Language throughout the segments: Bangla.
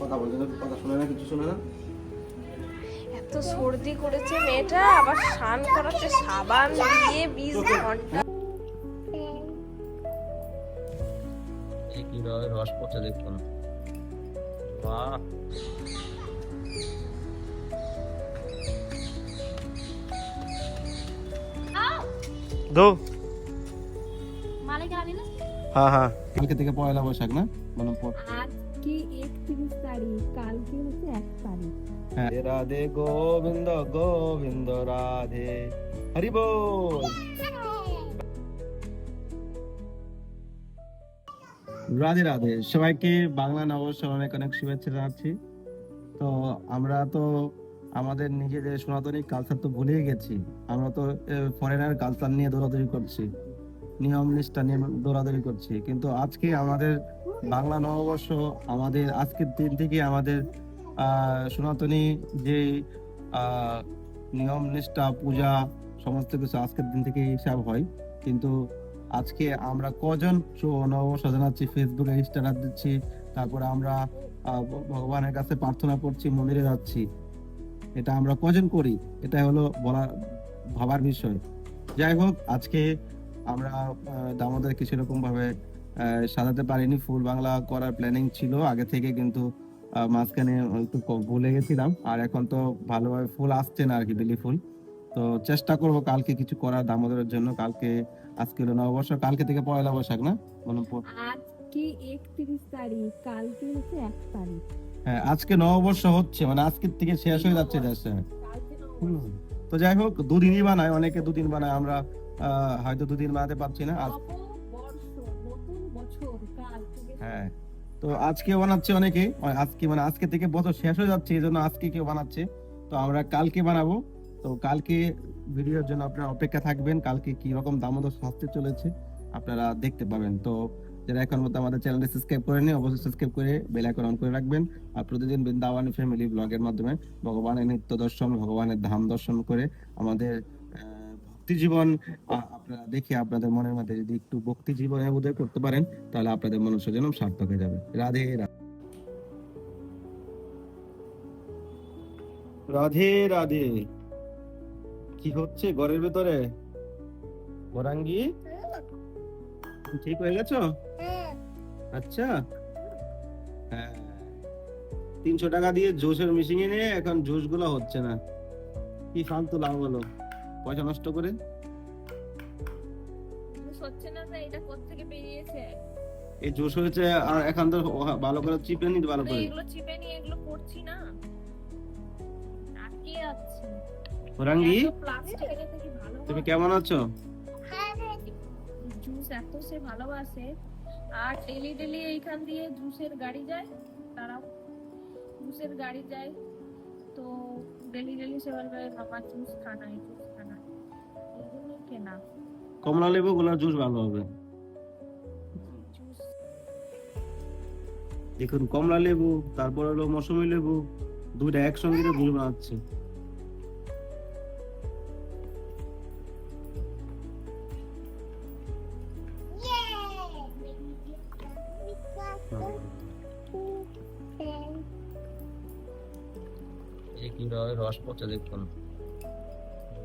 কথা বলছে না কথা শোনে না কিছু শোনে না। এত সর্দি করেছে মেয়েটা আবার স্নান করাচ্ছে সাবান দিয়ে বিশ ঘণ্টা। এই কীভাবে রস পচে দেখুন। বাহ। দো। মালে গেলি না হ্যাঁ হ্যাঁ। কালকে থেকে পয়লা বৈশাখ না? মানে আজকে একত্রিশ তারিখ কালকে হচ্ছে এক তারিখ। হ্যাঁ। রাধে গোবিন্দ গোবিন্দ রাধে। হরি বল। রাধে রাধে। সবাইকে বাংলা নববর্ষের অনেক অনেক শুভেচ্ছা জানাচ্ছি। তো আমরা তো আমাদের নিজেদের সনাতনী কালচার তো ভুলেই গেছি। আমরা তো ফরেনার কালচার নিয়ে দৌড়াদৌড়ি করছি। নিয়ম নিষ্ঠা নিয়ে দৌড়াদৌড়ি করছি। কিন্তু আজকে আমাদের বাংলা নববর্ষ আমাদের আজকের দিন থেকে আমাদের সনাতনী যে নিয়ম নিষ্ঠা পূজা, সমস্ত কিছু আজকের দিন থেকে হিসাব হয়। কিন্তু আজকে আমরা কজন নববর্ষ জানাচ্ছি ফেসবুকে স্ট্যাটাস দিচ্ছি, তারপরে আমরা ভগবানের কাছে প্রার্থনা করছি, মন্দিরে যাচ্ছি। এটা আমরা কজন করি? এটা হলো বলা, ভাবার বিষয়। যাই হোক, আজকে আমরা দামোদরকে সেরকম ভাবে সাজাতে পারিনি। ফুল বাংলা করার প্ল্যানিং ছিল আগে থেকে কিন্তু মাঝখানে একটু ভুলে গেছিলাম। আর এখন তো ভালোভাবে ফুল আসছে না আর কি বেলি ফুল। তো চেষ্টা করব কালকে কিছু করার দামোদরের জন্য। কালকে আজকে হলো নববর্ষ কালকে থেকে পয়লা বৈশাখ না? আজকে একত্রিশ তারিখ কালকে হচ্ছে এক তারিখ। হ্যাঁ আজকে নববর্ষ হচ্ছে মানে আজকের থেকে শেষ হয়ে যাচ্ছে দেশে। তো যাই হোক দুদিনই বানায় অনেকে দুদিন বানায় আমরা হয়তো দুদিন বানাতে পারছি না। হ্যাঁ। তো আজকে বানাচ্ছে অনেকে। আজকে মানে আজকে থেকে বছর শেষ হয়ে যাচ্ছে এই জন্য আজকে কেউ বানাচ্ছে। তো আমরা কালকে বানাবো। তো কালকে ভিডিওর জন্য আপনারা অপেক্ষা থাকবেন। কালকে কি রকম দামোদর সাজতে চলেছে আপনারা দেখতে পাবেন। তো যারা এখন মতো আমাদের চ্যানেলটি সাবস্ক্রাইব করে নিন অবশ্যই সাবস্ক্রাইব করে বেল আইকন অন করে রাখবেন। আর প্রতিদিন বৃন্দাবনী ফ্যামিলি ব্লগের মাধ্যমে ভগবানের নিত্য দর্শন ভগবানের ধাম দর্শন করে আমাদের ভক্তি জীবন আপনারা দেখে আপনাদের মনের মধ্যে যদি একটু ভক্তি জীবনে উদয় করতে পারেন, তাহলে আপনাদের মনুষ্য জন্ম সার্থক হয়ে যাবে। রাধে রাধে রাধে। কি হচ্ছে ঘরের ভেতরে? গরাঙ্গি? ঠিক হয়ে গেছো? আচ্ছা। হ্যাঁ। তিনশো টাকা দিয়ে জুসের মেশিন এনে এখনগুলো হচ্ছে না। কি ফালতু লাভ হলো পয়সা নষ্ট করে? হচ্ছে না যে এটা কোত্থেকে বেরিয়েছে? এই জুস হয়েছে আর এখন তো ভালো করে চিপে নিতে ভালো করে এগুলো চিপে নিয়ে এগুলো করছি না। আটকে যাচ্ছে। ভালো তুমি কেমন আছো? জুস এত সে ভালোবাসে। আর ডেলি ডেলি এইখান দিয়ে জুসের গাড়ি যায়। তারাও জুসের গাড়ি যায়। তো ডেলি ডেলি সে বলবে মামা জুস খানা জুস কেনা কমলা লেবু গুলার জুস ভালো হবে। দেখুন কমলা লেবু তারপর হলো মৌসুমী লেবু দুইটা একসঙ্গে জুস বানাচ্ছে। এই কীভাবে রস পচে দেখুন।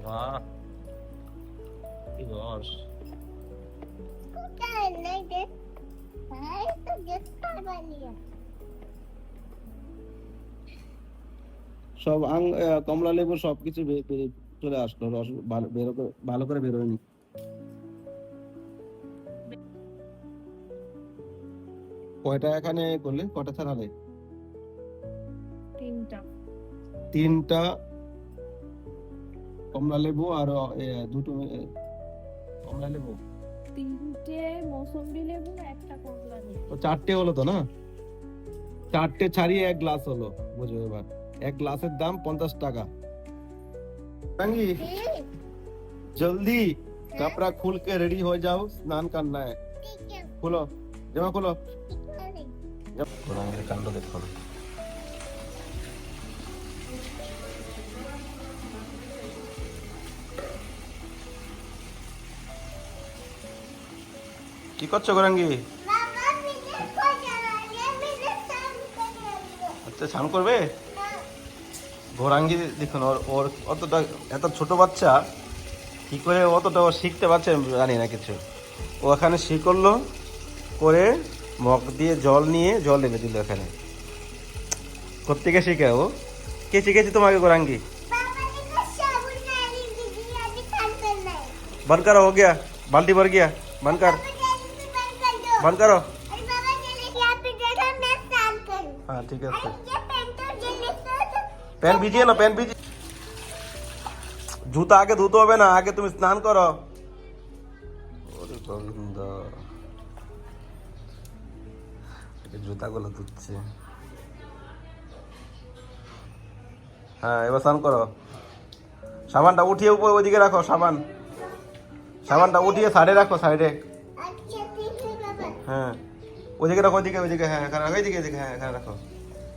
বাহ! কি রস সব আং কমলা লেবু সবকিছু চলে আসলো রস ভালো করে- বেরোয়নি। কয়টা এখানে করলে? কটা ছাড়ালে তিনটা। তিনটা কমলা লেবু আর দুটো কমলা লেবু তিনটে মৌসম্বি লেবু একটা কমলা লেবু তো চারটে হলো তো না চারটে ছাড়িয়ে এক গ্লাস হলো বুঝো এবার এক গ্লাসের দাম পঞ্চাশ টাকা रंगी जल्दी कपड़ा खोल के रेडी हो जाओ स्नान करना है खोलो जमा खोलो গরমের কাণ্ড দেখুন কি করছো গরঙ্গি তো স্নান করবে ঘোরাঙ্গি দেখুন ওর ওর অতটা এত ছোট বাচ্চা কি করে অতটা ও শিখতে পারছে আমি জানি না কিছু ও এখানে শিখলো করে মগ দিয়ে জল নিয়ে জল ঢেলে দিল এখানে কোথেকে শিখে ও কে শিখেছে তোমাকে গোরাঙ্গি बंद करो हो गया बाल्टी भर गया बंद कर बंद करो हाँ ठीक है প্যান ভিজিয়ে না প্যান ভিজিয়ে জুতা আগে ধুতে হবে না আগে তুমি স্নান করো ওরে গোবিন্দ এটা জুতাগুলো ধুচ্ছে হ্যাঁ এবার স্নান করো সাবানটা উঠিয়ে উপর ওইদিকে রাখো সাবান সাবানটা উঠিয়ে সাইডে রাখো সাইডে হ্যাঁ ওইদিকে রাখো ওইদিকে ওইদিকে হ্যাঁ এখানে রাখো ওইদিকে ওইদিকে হ্যাঁ এখানে রাখো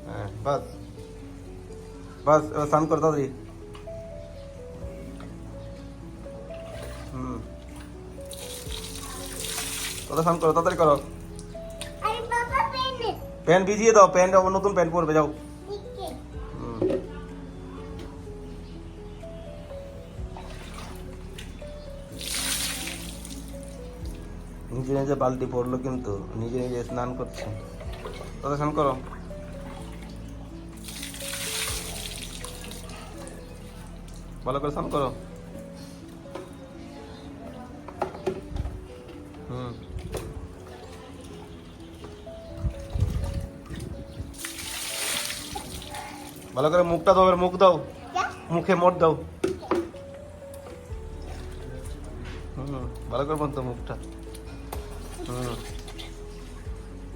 হ্যাঁ বাস বাস এবার স্নান করো তাড়াতাড়ি হুম তাড়াতাড়ি স্নান করো তাড়াতাড়ি করো প্যান্ট ভিজিয়ে দাও প্যান্ট আবার নতুন প্যান্ট পরবে যাও নিজে নিজে বালতি পড়ল কিন্তু নিজে নিজে স্নান করছে। তাদের স্নান করো। ভালো করে স্নান করো। হুম। ভালো করে মুখটা দাও মুখ দাও মুখে মোট দাও। হুম, ভালো করে বলতো মুখটা। হুম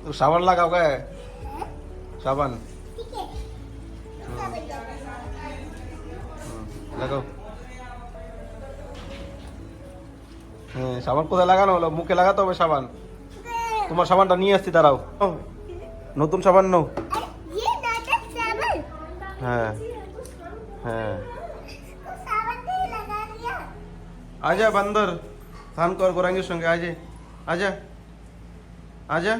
তো সাবান লাগাও গে সাবান হুম, লাগাও হ্যাঁ সাবান কোথায় লাগানো হলো মুখে লাগাতে হবে সাবান তোমার সাবানটা নিয়ে আসছি দাঁড়াও ও, নতুন সাবান নাও হ্যাঁ হ্যাঁ আজা বান্দর স্নান কর গোরাঙ্গের সঙ্গে আজে আজা আজা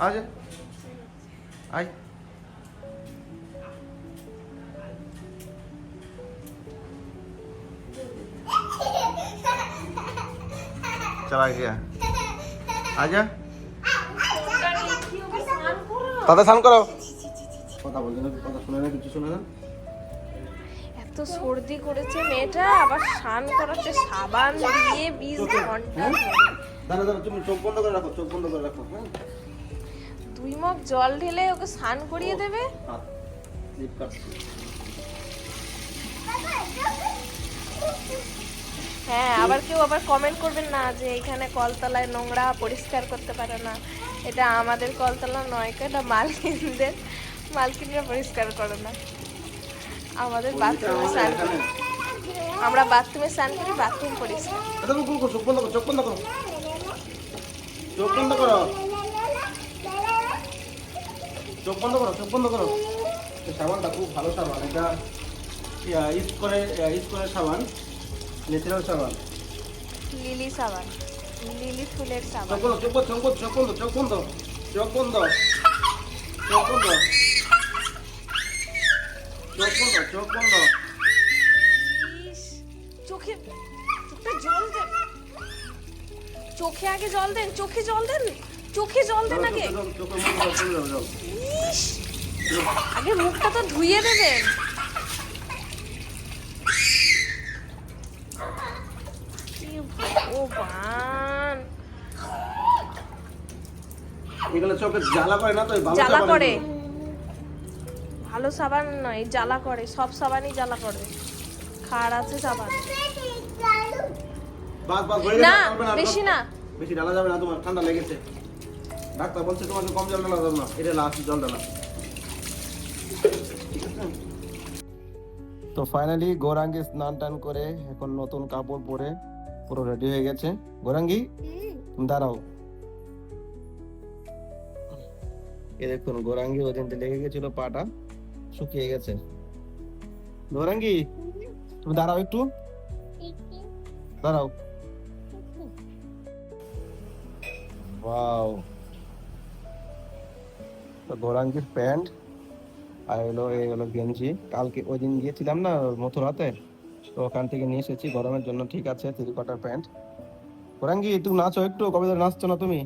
আজা আয় चला गया आजा দাদা স্নান করো কথা বলছে না কথা শুনে না কিছু শুনে না এত সর্দি করেছে মেয়েটা আবার স্নান করাচ্ছে সাবান দিয়ে বিশ ঘন্টা দাদা দাদা তুমি চোখ বন্ধ করে রাখো চোখ বন্ধ করে রাখো হ্যাঁ? দুই মগ জল ঢেলে ওকে স্নান করিয়ে দেবে? কাটছে হ্যাঁ আবার কেউ আবার কমেন্ট করবেন না যে এখানে কলতলায় নোংরা পরিষ্কার করতে পারে না। এটা আমাদের কলতলা নয় এটা মালকিনদের মালকিনরা পরিষ্কার করে না। আমাদের বাথরুমে স্নান করি। আমরা বাথরুমে স্নান করি বাথরুম পরিষ্কার। চোখ বন্ধ করো। চোখ বন্ধ করো চোখ বন্ধ করো। চোখ চোখ সাবানটা খুব ভালো সাবান এটা ইউজ করে ইউজ করে সাবান ন্যাচারাল সাবান। লিলি সাবান লিলি ফুলের চোখ সাবান বন্ধ চোখ বন্ধ চোখ বন্ধ চোখ বন্ধ চোখ বন্ধ চোখ বন্ধ। চোখ বন্ধ চোখ বন্ধ। চোখে আগে জল দেন চোখে জল দেন চোখে জল দেন আগে। ইস, আগে মুখটা তো ধুইয়ে দেবেন। ভগবান। এগুলো চোখে জ্বালা করে না তো ভালো জ্বালা সাবান করে। ভালো সাবান নয় জ্বালা করে সব সাবানই জ্বালা করে। খার আছে সাবান। না বেশি না। বেশি ঢালা যাবে না তোমার ঠান্ডা লেগেছে। ডাক্তার বলছে তোমাকে কম জল ঢালা যাবে না এটা লাস্ট জল ঢালা তো ফাইনালি গৌরাঙ্গি স্নান টান করে এখন নতুন কাপড় পরে পুরো রেডি হয়ে গেছে। গৌরাঙ্গি দাঁড়াও। এ দেখুন গৌরাঙ্গি ওই দিনটা লেগে গেছিল পাটা শুকিয়ে গেছে। গৌরাঙ্গি তুমি দাঁড়াও একটু। দাঁড়াও। ওয়াও তো গৌরাঙ্গীর প্যান্ট আর হলো এই হলো গেঞ্জি। কালকে ওই দিন গিয়েছিলাম না মথুরাতে? তো ওখান থেকে নিয়ে এসেছি, গরমের জন্য ঠিক আছে তিরিকটার প্যান্ট গৌরাঙ্গি, একটু নাচো একটু কবে ধরে নাচছো না তুমি?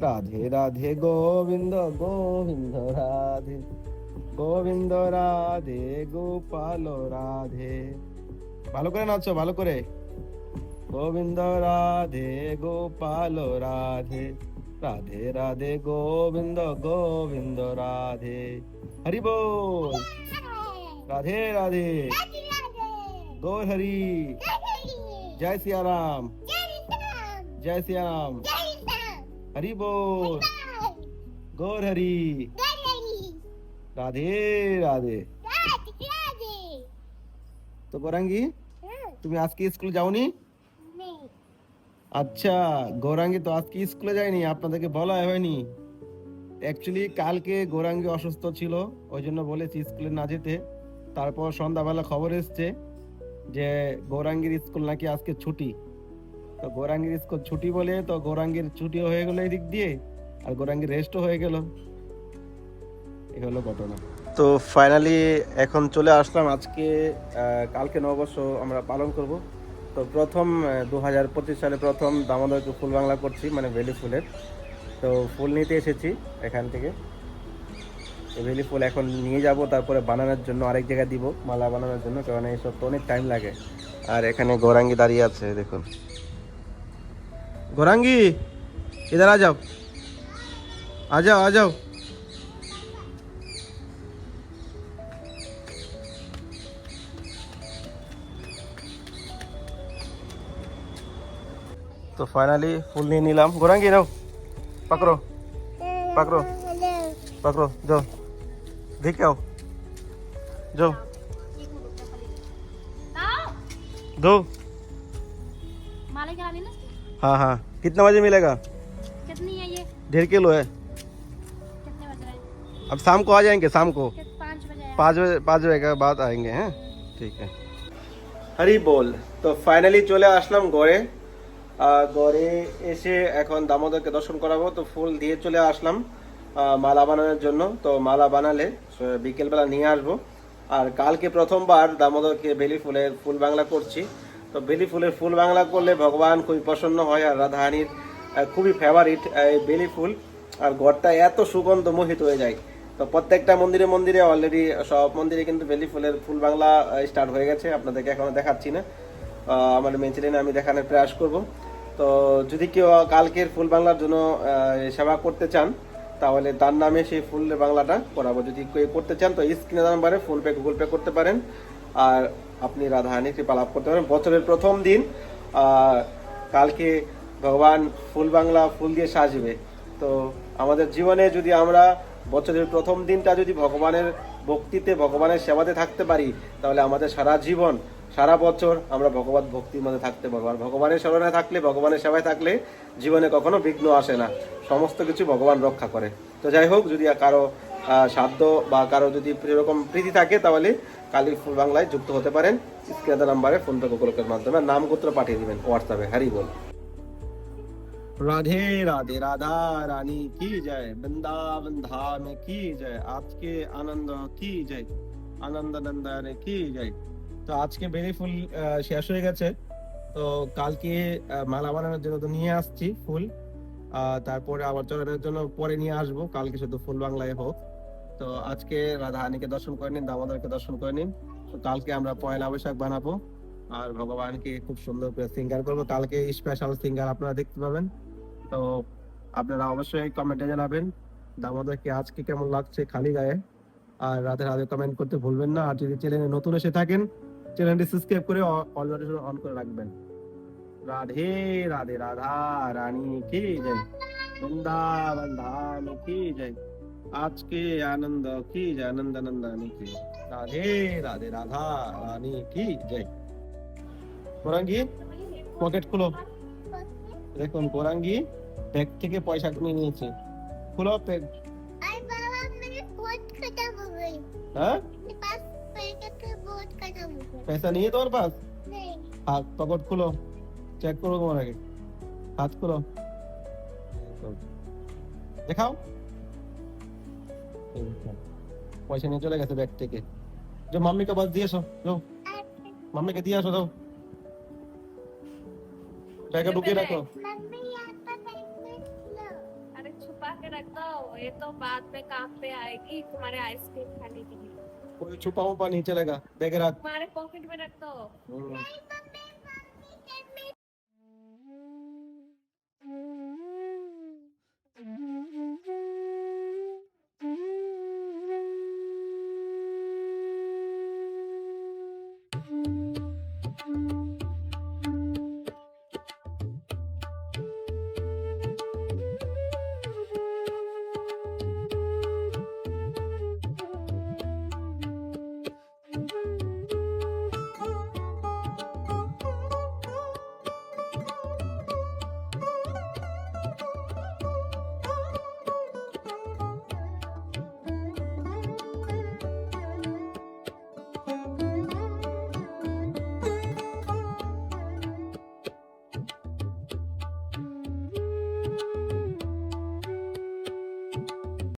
রাধে রাধে, গোবিন্দ গোবিন্দ, রাধে। গোবিন্দ, রাধে, গোপাল, রাধে। ভালো করে নাচো, ভালো করে। গোবিন্দ রাধে গোপাল রাধে রাধে রাধে গোবিন্দ গোবিন্দ রাধে হরি বল রাধে রাধে গৌর হরি জয় সিয়া রাম জয় সিয়া রাম হরি বল গৌর হরি রাধে রাধে তো গৌরাঙ্গি তুমি আজকে স্কুলে যাওনি আচ্ছা গৌরাঙ্গি তো আজকে স্কুলে যায়নি, আপনাদেরকে বলা হয়নি। অ্যাকচুয়ালি কালকে গৌরাঙ্গি অসুস্থ ছিল, ওই জন্য বলেছি স্কুলে না যেতে। তারপর সন্ধ্যাবেলা খবর এসছে যে গৌরাঙ্গীর স্কুল নাকি আজকে ছুটি। তো গৌরাঙ্গীর স্কুল ছুটি বলে তো গৌরাঙ্গীর ছুটি হয়ে গেল এদিক দিয়ে, আর গৌরাঙ্গীর রেস্টও হয়ে গেল। এই হলো ঘটনা। তো ফাইনালি এখন চলে আসলাম আজকে কালকে নববর্ষ আমরা পালন করব। তো প্রথম দু হাজার পঁচিশ সালে প্রথম দামোদরকে ফুল বাংলা করছি মানে ভেলি ফুলের। তো ফুল নিতে এসেছি এখান থেকে। ভেলি ফুল এখন নিয়ে যাব, তারপরে বানানোর জন্য আরেক জায়গায় দিব, মালা বানানোর জন্য, কারণ এইসব তো অনেক টাইম লাগে। আর এখানে গৌরাঙ্গি দাঁড়িয়ে আছে, দেখুন। গৌরাঙ্গি এদার আ যাও। আ যাও আ যাও। তো ফাইনালি ফুল নিয়ে নিলাম গোরাঙ্গি নাও पकड़ो पकड़ो पकड़ो जाओ देख के आओ जाओ दो माला गिरा लेना हाँ हाँ कितना बजे मिलेगा कितनी है ये डेढ़ किलो है कितने बज रहे हैं अब शाम को आ जाएंगे शाम को कित- पाँच बजे आए। पाँच बजे पाँच बजे के बाद आएंगे हैं ठीक है হরি বল তো ফাইনালি চলে আসলাম গড়ে গড়ে এসে এখন দামোদরকে দর্শন করাবো। তো ফুল দিয়ে চলে আসলাম মালা বানানোর জন্য। তো মালা বানালে বিকেলবেলা নিয়ে আসব। আর কালকে প্রথমবার দামোদরকে বেলি ফুলের ফুল বাংলা করছি। তো বেলি ফুলের ফুল বাংলা করলে ভগবান খুবই প্রসন্ন হয় আর রাধাহানির খুবই ফেভারিট এই বেলি ফুল। আর ঘরটা এত সুগন্ধ মোহিত হয়ে যায়। তো প্রত্যেকটা মন্দিরে মন্দিরে অলরেডি সব মন্দিরে কিন্তু বেলি ফুলের ফুল বাংলা স্টার্ট হয়ে গেছে। আপনাদেরকে এখনও দেখাচ্ছি না। আমার মেন আমি দেখানোর প্রয়াস করব। তো যদি কেউ কালকের ফুল বাংলার জন্য সেবা করতে চান, তাহলে তার নামে সেই ফুল বাংলাটা করাবো। যদি কেউ করতে চান, তো স্ক্রিনে নাম্বারে ফোন পে, গুগল পে করতে পারেন। আর আপনি রাধাহানি কৃপা লাভ করতে পারেন। বছরের প্রথম দিন কালকে ভগবান ফুল বাংলা ফুল দিয়ে সাজবে। তো আমাদের জীবনে যদি আমরা বছরের প্রথম দিনটা যদি ভগবানের ভক্তিতে, ভগবানের সেবাতে থাকতে পারি, তাহলে আমাদের সারা জীবন সারা বছর আমরা ভগবত ভক্তির মধ্যে থাকতে পারব। আর ভগবানের স্মরণে থাকলে, ভগবানের সেবায় থাকলে জীবনে কখনো বিঘ্ন আসে না। সমস্ত কিছু ভগবান রক্ষা করে। তো যাই হোক, যদি কারও সাধ্য বা কারও যদি এরকম প্রীতি থাকে, তাহলে কালী বাংলায় যুক্ত হতে পারেন। স্ক্রিয়াদা নাম্বারে ফোনপে গুগলকের মাধ্যমে। নামগোত্র পাঠিয়ে দেবেন হোয়াটসঅ্যাপে হ্যারি বল। রাধে রাধে, রাধা রানী, কি জয়? বৃন্দাবন ধাম, কি জয়? আজকে আনন্দ, কি জয়? আনন্দ নন্দন, কি জয়? তো আজকে বেরি ফুল শেষ হয়ে গেছে। তো কালকে মালা বানানোর জন্য তো নিয়ে আসছি ফুল। তারপরে আবার চড়ানোর জন্য পরে নিয়ে আসব। কালকে শুধু ফুল বাংলায় হোক। তো আজকে রাধা রাধাহানিকে দর্শন করে নিন, দামোদরকে দর্শন করে নিন। তো কালকে আমরা পয়লা বৈশাখ বানাবো। আর ভগবানকে খুব সুন্দর করে সিঙ্গার করব। কালকে স্পেশাল সিঙ্গার আপনারা দেখতে পাবেন। তো আপনারা অবশ্যই কমেন্টে জানাবেন, দামোদরকে আজকে কেমন লাগছে খালি গায়ে। আর রাতে রাতে কমেন্ট করতে ভুলবেন না। আর যদি চ্যানেলে নতুন এসে থাকেন চ্যানেলটি সাবস্ক্রাইব করে অল নোটিফিকেশন অন করে রাখবেন। রাধে রাধে রাধা রানী কি জয়? বৃন্দাবন ধাম কি জয়? আজকে আনন্দ কি জয়? আনন্দ আনন্দানি কি রাধে রাধে রাধা রানী কি জয়? গোরাঙ্গি পকেট খুলো দেখুন গোরাঙ্গি ব্যাগ থেকে পয়সা নিয়ে নিয়েছে। খুলো ব্যাগ হ্যাঁ? पैसा नहीं है तुम्हारे पास नहीं हाथ पकड़ खुलो चेक करो तुम्हारा के हाथ खुलो दिखाओ এই তো। পয়সা নিয়ে চলে গেছে ব্যাগ থেকে যে মাম্মিকে বাস দিয়ে এসো যাও মাম্মিকে দিয়ে আসো যাও ব্যাগে ঢুকিয়ে রাখো मम्मी यहाँ पर बैठने लो अरे छुपा के रख दो ये तो बाद में काम पे आएगी तुम्हारे आइसक्रीम खाने के लिए कोई छुपा पा नहीं चलेगा। देख रहा तुम्हारे पॉकेट में रख दो। हम्म।